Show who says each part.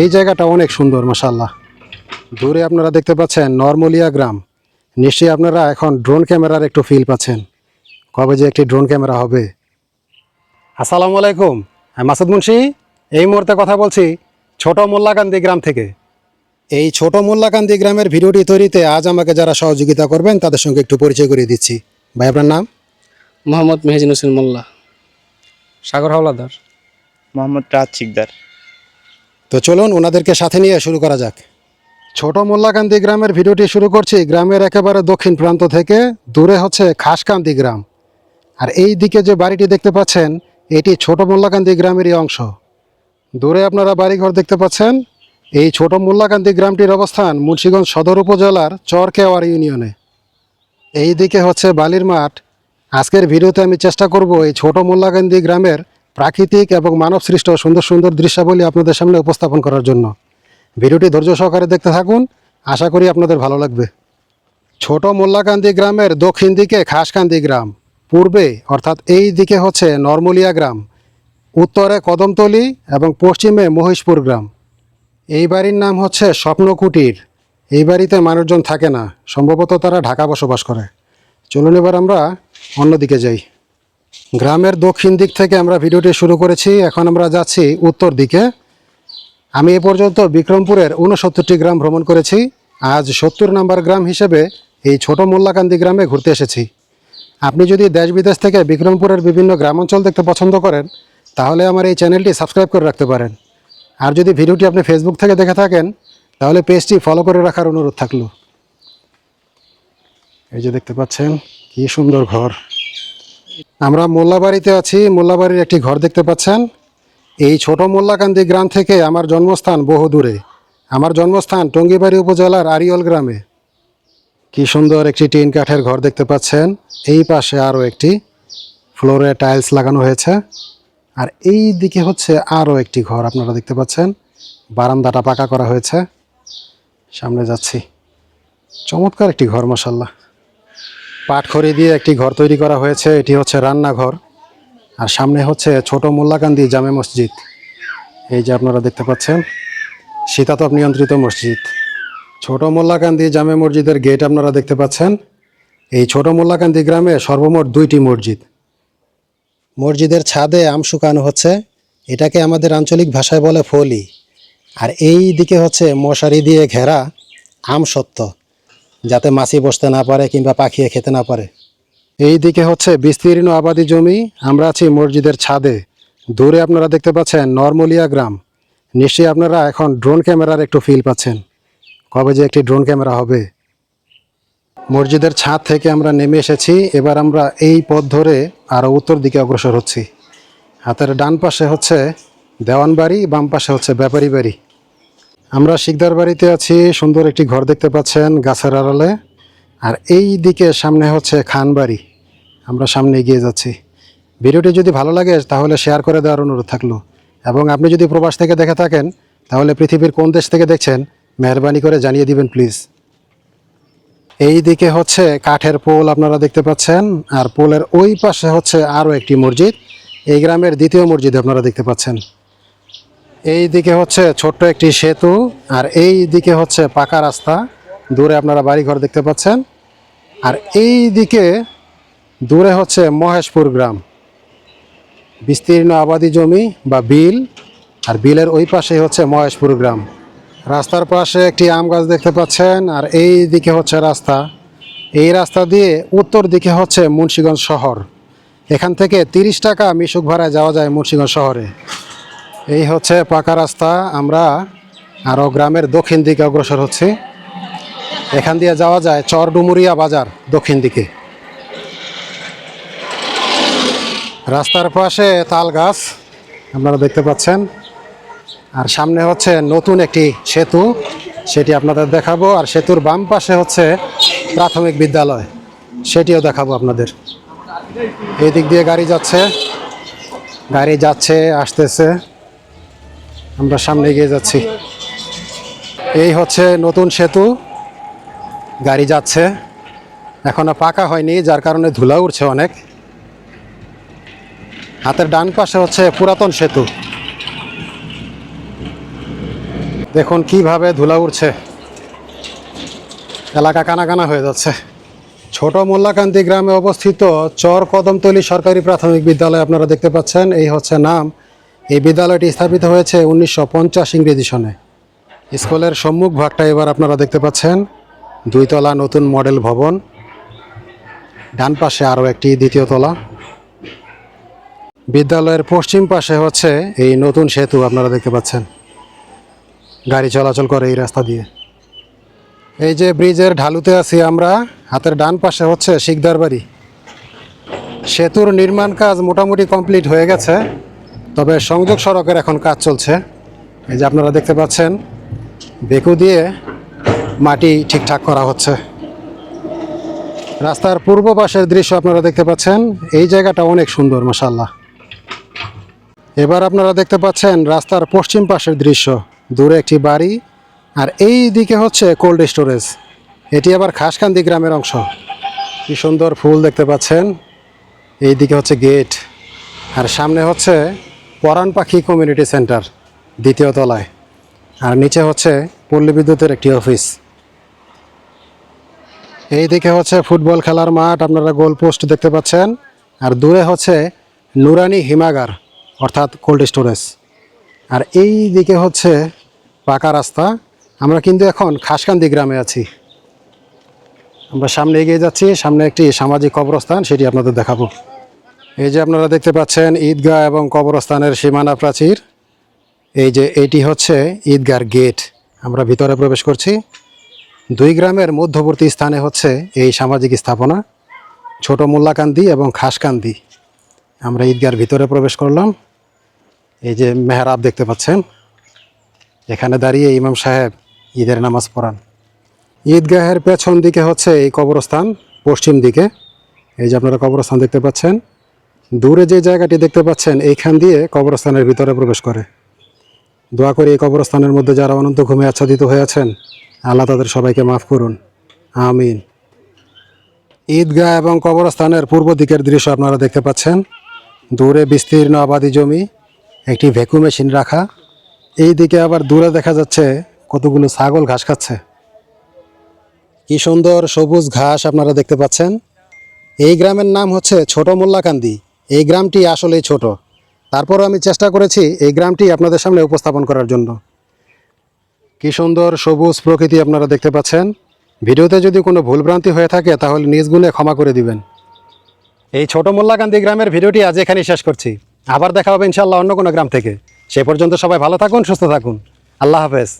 Speaker 1: এই জায়গাটা অনেক সুন্দর মাসাল্লাহ দূরে আপনারা দেখতে পাচ্ছেন নর্মলিয়া গ্রাম। নিশ্চয়ই আপনারা এখন ড্রোন ক্যামেরার একটু ফিল পাচ্ছেন। কবে যে একটি ড্রোন ক্যামেরা হবে। আসসালামু আলাইকুম আমি মাসুদ মুন্সি। এই মুহূর্তে কথা বলছি ছোট মোল্লাকান্দি গ্রাম থেকে। এই ছোট মোল্লাকান্দি গ্রামের ভিডিওটি তৈরিতে আজ আমাকে যারা সহযোগিতা করবেন তাদের সঙ্গে একটু পরিচয় করিয়ে দিচ্ছি। ভাই আপনার নাম?
Speaker 2: মোহাম্মদ মেহেজিন হোসেন মোল্লা। সাগর হাওলাদার।
Speaker 3: মোহাম্মদ রাজ শিকদার।
Speaker 1: তো চলুন ওনাদেরকে সাথে নিয়ে শুরু করা যাক। ছোট মোল্লাকান্দি গ্রামের ভিডিওটি শুরু করছি। গ্রামের একেবারে দক্ষিণ প্রান্ত থেকে দূরে হচ্ছে খাসকান্দি গ্রাম। আর এই দিকে যে বাড়িটি দেখতে পাচ্ছেন, এটি ছোট মোল্লাকান্দি গ্রামেরই অংশ। দূরে আপনারা বাড়িঘর দেখতে পাচ্ছেন, এই ছোট মোল্লাকান্দি গ্রামটির অবস্থান মুন্সিগঞ্জ সদর উপজেলার চরকেওয়ার ইউনিয়নে। এই দিকে হচ্ছে বালির মাঠ। আজকের ভিডিওতে আমি চেষ্টা করব এই ছোট মোল্লাকান্দি গ্রামের প্রাকৃতিক এবং মানব সৃষ্ট সুন্দর সুন্দর দৃশ্যাবলী আপনাদের সামনে উপস্থাপন করার জন্য। ভিডিওটি ধৈর্য সহকারে দেখতে থাকুন। আশা করি আপনাদের ভালো লাগবে। ছোট মোল্লাকান্দি গ্রামের দক্ষিণ দিকে খাসকান্দি গ্রাম। পূর্বে, অর্থাৎ এই দিকে হচ্ছে নর্মলিয়া গ্রাম। উত্তরে কদমতলি এবং পশ্চিমে মহিষপুর গ্রাম। এই বাড়ির নাম হচ্ছে স্বপ্নকুটির। এই বাড়িতে মানুষজন থাকে না। সম্ভবত তারা ঢাকা বসবাস করে। চলুন এবার আমরা অন্যদিকে যাই। গ্রামের দক্ষিণ দিক থেকে আমরা ভিডিওটি শুরু করেছি। এখন আমরা যাচ্ছি উত্তর দিকে। আমি এ পর্যন্ত বিক্রমপুরের ঊনসত্তরটি গ্রাম ভ্রমণ করেছি। আজ সত্তর নাম্বার গ্রাম হিসেবে এই ছোট মোল্লাকান্দি গ্রামে ঘুরতে এসেছি। আপনি যদি দেশ বিদেশ থেকে বিক্রমপুরের বিভিন্ন গ্রামাঞ্চল দেখতে পছন্দ করেন, তাহলে আমার এই চ্যানেলটি সাবস্ক্রাইব করে রাখতে পারেন। আর যদি ভিডিওটি আপনি ফেসবুক থেকে দেখে থাকেন, তাহলে পেজটি ফলো করে রাখার অনুরোধ থাকল। এই যে দেখতে পাচ্ছেন, কি সুন্দর ঘর। আমরা মোল্লাবাড়িতে আছি, মোল্লাবাড়ির একটি ঘর দেখতে পাচ্ছেন। এই ছোট মোল্লাকান্দি গ্রাম থেকে আমার জন্মস্থান বহু দূরে। আমার জন্মস্থান টঙ্গিবাড়ি উপজেলার আরিয়ল গ্রামে। কি সুন্দর একটি টিন কাঠের ঘর দেখতে পাচ্ছেন। এই পাশে আরও একটি ফ্লোরে টাইলস লাগানো হয়েছে। আর এই দিকে হচ্ছে আরও একটি ঘর আপনারা দেখতে পাচ্ছেন। বারান্দাটা পাকা করা হয়েছে। সামনে যাচ্ছি। চমৎকার একটি ঘর মশাল্লা পাটখড়ি দিয়ে একটি ঘর তৈরি করা হয়েছে। এটি হচ্ছে রান্নাঘর। আর সামনে হচ্ছে ছোট মোল্লাকান্দি জামে মসজিদ। এই যে আপনারা দেখতে পাচ্ছেন, শীতাতপ নিয়ন্ত্রিত মসজিদ। ছোট মোল্লাকান্দি জামে মসজিদের গেট আপনারা দেখতে পাচ্ছেন। এই ছোট মোল্লাকান্দি গ্রামে সর্বমোট দুইটি মসজিদ। মসজিদের ছাদে আম শুকানো হচ্ছে। এটাকে আমাদের আঞ্চলিক ভাষায় বলে ফলি। আর এই দিকে হচ্ছে মশারি দিয়ে ঘেরা আম সত্ত্ব। যাতে মাছি বসতে না পারে কিংবা পাখিয়ে খেতে না পারে। এই দিকে হচ্ছে বিস্তীর্ণ আবাদি জমি, আমরা আছি মসজিদের ছাদে। দূরে আপনারা দেখতে পাচ্ছেন নর্মলিয়া গ্রাম। নিশ্চয়ই আপনারা এখন ড্রোন ক্যামেরার একটু ফিল পাচ্ছেন। কবে যে একটি ড্রোন ক্যামেরা হবে। মসজিদের ছাদ থেকে আমরা নেমে এসেছি, এবার আমরা এই পথ ধরে আরও উত্তর দিকে অগ্রসর হচ্ছি। হাতের ডান পাশে হচ্ছে দেওয়ান বাড়ি বাম পাশে হচ্ছে ব্যাপারী বাড়ি আমরা শিকদার বাড়িতে আছি, সুন্দর একটি ঘর দেখতে পাচ্ছেন গাছের আড়ালে। আর এই দিকে সামনে হচ্ছে খান বাড়ি। আমরা সামনে এগিয়ে যাচ্ছি। ভিডিওটি যদি ভালো লাগে, তাহলে শেয়ার করে দেওয়ার অনুরোধ থাকল। এবং আপনি যদি প্রবাস থেকে দেখে থাকেন, তাহলে পৃথিবীর কোন দেশ থেকে দেখছেন, মেহরবানি করে জানিয়ে দিবেন প্লিজ। এই দিকে হচ্ছে কাঠের পোল আপনারা দেখতে পাচ্ছেন, আর পোলের ওই পাশে হচ্ছে আরও একটি মসজিদ। এই গ্রামের দ্বিতীয় মসজিদ আপনারা দেখতে পাচ্ছেন। এই দিকে হচ্ছে ছোট্ট একটি সেতু আর এই দিকে হচ্ছে পাকা রাস্তা। দূরে আপনারা বাড়িঘর দেখতে পাচ্ছেন। আর এই দিকে দূরে হচ্ছে মহেশপুর গ্রাম। বিস্তীর্ণ আবাদি জমি বা বিল আর বিলের ওই পাশেই হচ্ছে মহেশপুর গ্রাম। রাস্তার পাশে একটি আম গাছ দেখতে পাচ্ছেন আর এই দিকে হচ্ছে রাস্তা। এই রাস্তা দিয়ে উত্তর দিকে হচ্ছে মুন্সিগঞ্জ শহর। এখান থেকে তিরিশ টাকা মিশুক ভাড়ায় যাওয়া যায় মুন্সিগঞ্জ শহরে। এই হচ্ছে পাকা রাস্তা। আমরা আরও গ্রামের দক্ষিণ দিকে অগ্রসর হচ্ছি। এখান দিয়ে যাওয়া যায় চরডুমুরিয়া বাজার দক্ষিণ দিকে। রাস্তার পাশে তাল গাছ, আপনারা দেখতে পাচ্ছেন। আর সামনে হচ্ছে নতুন একটি সেতু, সেটি আপনাদের দেখাবো। আর সেতুর বাম পাশে হচ্ছে প্রাথমিক বিদ্যালয়, সেটিও দেখাবো আপনাদের। এই দিক দিয়ে গাড়ি যাচ্ছে গাড়ি যাচ্ছে, আসতেছে। আমরা সামনে এগিয়ে যাচ্ছি। এই হচ্ছে নতুন সেতু। গাড়ি যাচ্ছে। এখনও পাকা হয়নি, যার কারণে ধুলা উঠছে অনেক। হাতের ডান পাশে হচ্ছে পুরাতন সেতু। দেখুন কীভাবে ধুলা উঠছে এলাকা কানা কানা হয়ে যাচ্ছে। ছোট মোল্লাকান্দি গ্রামে অবস্থিত চর কদমতলী সরকারি প্রাথমিক বিদ্যালয় আপনারা দেখতে পাচ্ছেন। এই হচ্ছে নাম এই বিদ্যালয়টি স্থাপিত হয়েছে উনিশশো পঞ্চাশ ইংরেজি সনে। স্কুলের সম্মুখ ভাগটা এবার আপনারা দেখতে পাচ্ছেন। দুইতলা নতুন মডেল ভবন। ডান পাশে আরও একটি দ্বিতীয় তলা। বিদ্যালয়ের পশ্চিম পাশে হচ্ছে এই নতুন সেতু আপনারা দেখতে পাচ্ছেন। গাড়ি চলাচল করে এই রাস্তা দিয়ে। এই যে ব্রিজের ঢালুতে আছি আমরা, হাতের ডান পাশে হচ্ছে শিকদার বাড়ি। সেতুর নির্মাণ কাজ মোটামুটি কমপ্লিট হয়ে গেছে। তবে সংযোগ সড়কের এখন কাজ চলছে। এই যে আপনারা দেখতে পাচ্ছেন, বেকু দিয়ে মাটি ঠিকঠাক করা হচ্ছে। রাস্তার পূর্ব পাশের দৃশ্য আপনারা দেখতে পাচ্ছেন, এই জায়গাটা অনেক সুন্দর মাসাল্লাহ এবার আপনারা দেখতে পাচ্ছেন, রাস্তার পশ্চিম পাশের দৃশ্য। দূরে একটি বাড়ি, আর এই দিকে হচ্ছে কোল্ড স্টোরেজ। এটি আবার খাসকান্দি গ্রামের অংশ। কি সুন্দর ফুল দেখতে পাচ্ছেন। এই দিকে হচ্ছে গেট, আর সামনে হচ্ছে পরাণ পাখি কমিউনিটি সেন্টার দ্বিতীয় তলায়। আর নিচে হচ্ছে পল্লী বিদ্যুতের একটি অফিস এই দিকে হচ্ছে ফুটবল খেলার মাঠ, আপনারা গোল পোস্ট দেখতে পাচ্ছেন। আর দূরে হচ্ছে নুরানি হিমাগার, অর্থাৎ কোল্ড স্টোরেজ আর এই দিকে হচ্ছে পাকা রাস্তা। আমরা কিন্তু এখন খাসকান্দি গ্রামে আছি। আমরা সামনে এগিয়ে যাচ্ছি, সামনে একটি সামাজিক কবরস্থান, সেটি আপনাদের দেখাবো। এই যে আপনারা দেখতে পাচ্ছেন, ঈদগাহ এবং কবরস্থানের সীমানা প্রাচীর। এই যে এটি হচ্ছে ঈদগার গেট। আমরা ভিতরে প্রবেশ করছি। দুই গ্রামের মধ্যবর্তী স্থানে হচ্ছে এই সামাজিক স্থাপনা, ছোট মোল্লাকান্দি এবং খাসকান্দি। আমরা ঈদগার ভিতরে প্রবেশ করলাম। এই যে মেহরাব দেখতে পাচ্ছেন। এখানে দাঁড়িয়ে ইমাম সাহেব ঈদের নামাজ পড়ান। ঈদগাহের পেছন দিকে হচ্ছে এই কবরস্থান, পশ্চিম দিকে। এই যে আপনারা কবরস্থান দেখতে পাচ্ছেন। দূরে যে জায়গাটি দেখতে পাচ্ছেন, এইখান দিয়ে কবরস্থানের ভিতরে প্রবেশ করে। দোয়া করে এই কবরস্থানের মধ্যে যারা অনন্ত ঘুমে আচ্ছাদিত হয়ে আছেন, আল্লাহ তাদের সবাইকে মাফ করুন। আমিন। ঈদগাহ এবং কবরস্থানের পূর্ব দিকের দৃশ্য আপনারা দেখতে পাচ্ছেন। দূরে বিস্তীর্ণ আবাদি জমি, একটি ভ্যাকুম মেশিন রাখা। এই দিকে আবার দূরে দেখা যাচ্ছে কতগুলো ছাগল ঘাস খাচ্ছে। কি সুন্দর সবুজ ঘাস আপনারা দেখতে পাচ্ছেন। এই গ্রামের নাম হচ্ছে ছোট মোল্লাকান্দি। এই গ্রামটি আসলেই ছোট। তারপরও আমি চেষ্টা করেছি এই গ্রামটি আপনাদের সামনে উপস্থাপন করার জন্য। কি সুন্দর সবুজ প্রকৃতি আপনারা দেখতে পাচ্ছেন। ভিডিওতে যদি কোনো ভুলভ্রান্তি হয়ে থাকে, তাহলে নিজ গুণে ক্ষমা করে দিবেন। এই ছোট মোল্লাকান্দি গ্রামের ভিডিওটি আজ এখানেই শেষ করছি। আবার দেখা হবে ইনশাল্লাহ অন্য কোনো গ্রাম থেকে। সে পর্যন্ত সবাই ভালো থাকুন, সুস্থ থাকুন। আল্লাহ হাফেজ।